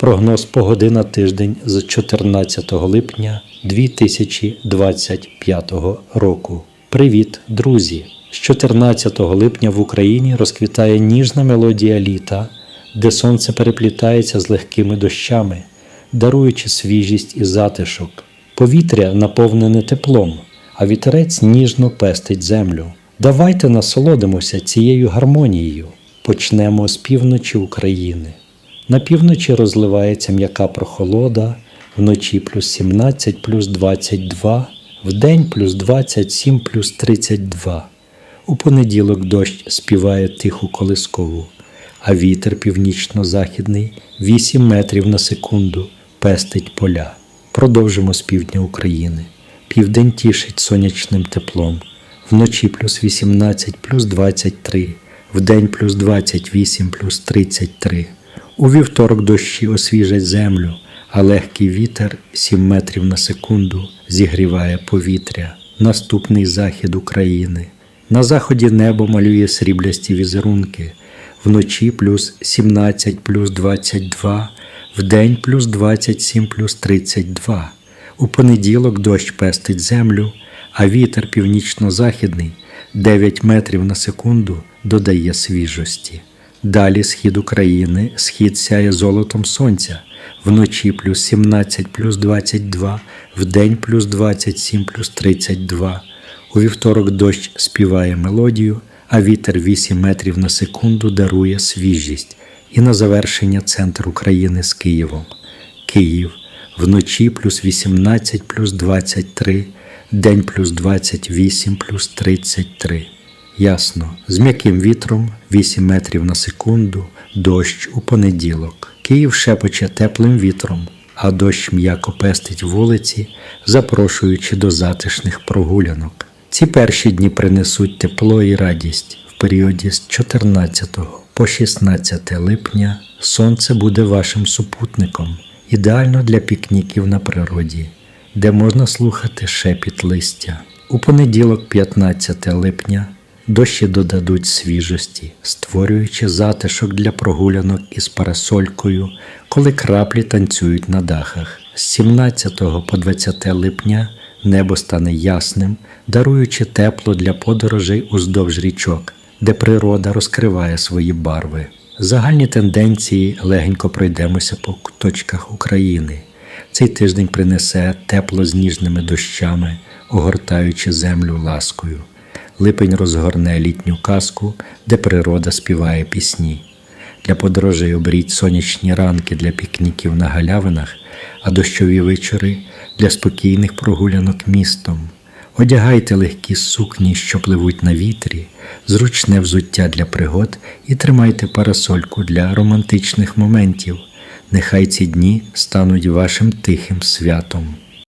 Прогноз погоди на тиждень з 14 липня 2025 року. Привіт, друзі! З 14 липня в Україні розквітає ніжна мелодія літа, де сонце переплітається з легкими дощами, даруючи свіжість і затишок. Повітря наповнене теплом, а вітерець ніжно пестить землю. Давайте насолодимося цією гармонією. Почнемо з півночі України. На півночі розливається м'яка прохолода, вночі плюс 17 плюс 22, вдень плюс 27 плюс 32. У понеділок дощ співає тиху колискову, а вітер північно-західний 8 метрів на секунду пестить поля. Продовжимо з півдня України. Південь тішить сонячним теплом. Вночі плюс 18 плюс 23, вдень плюс 28 плюс 33. У вівторок дощі освіжать землю, а легкий вітер 7 метрів на секунду зігріває повітря. Наступний захід України. На заході небо малює сріблясті візерунки. Вночі плюс 17 плюс 22, вдень плюс 27 плюс 32. У понеділок дощ пестить землю, а вітер північно-західний 9 метрів на секунду додає свіжості. Далі схід України, схід сяє золотом сонця, вночі плюс 17 плюс 22, вдень плюс 27 плюс 32. У вівторок дощ співає мелодію, а вітер 8 метрів на секунду дарує свіжість. І на завершення центр України з Києвом. Київ вночі плюс 18 плюс 23, день плюс 28 плюс 33. Ясно, з м'яким вітром 8 метрів на секунду, дощ у понеділок. Київ шепоче теплим вітром, а дощ м'яко пестить вулиці, запрошуючи до затишних прогулянок. Ці перші дні принесуть тепло і радість. В періоді з 14 по 16 липня сонце буде вашим супутником, ідеально для пікніків на природі, де можна слухати шепіт листя. У понеділок, 15 липня, дощі додадуть свіжості, створюючи затишок для прогулянок із парасолькою, коли краплі танцюють на дахах. З 17 по 20 липня небо стане ясним, даруючи тепло для подорожей уздовж річок, де природа розкриває свої барви. Загальні тенденції легенько пройдемося по куточках України. Цей тиждень принесе тепло з ніжними дощами, огортаючи землю ласкою. Липень розгорне літню казку, де природа співає пісні. Для подорожей оберіть сонячні ранки для пікніків на галявинах, а дощові вечори для спокійних прогулянок містом. Одягайте легкі сукні, що пливуть на вітрі, зручне взуття для пригод і тримайте парасольку для романтичних моментів. Нехай ці дні стануть вашим тихим святом.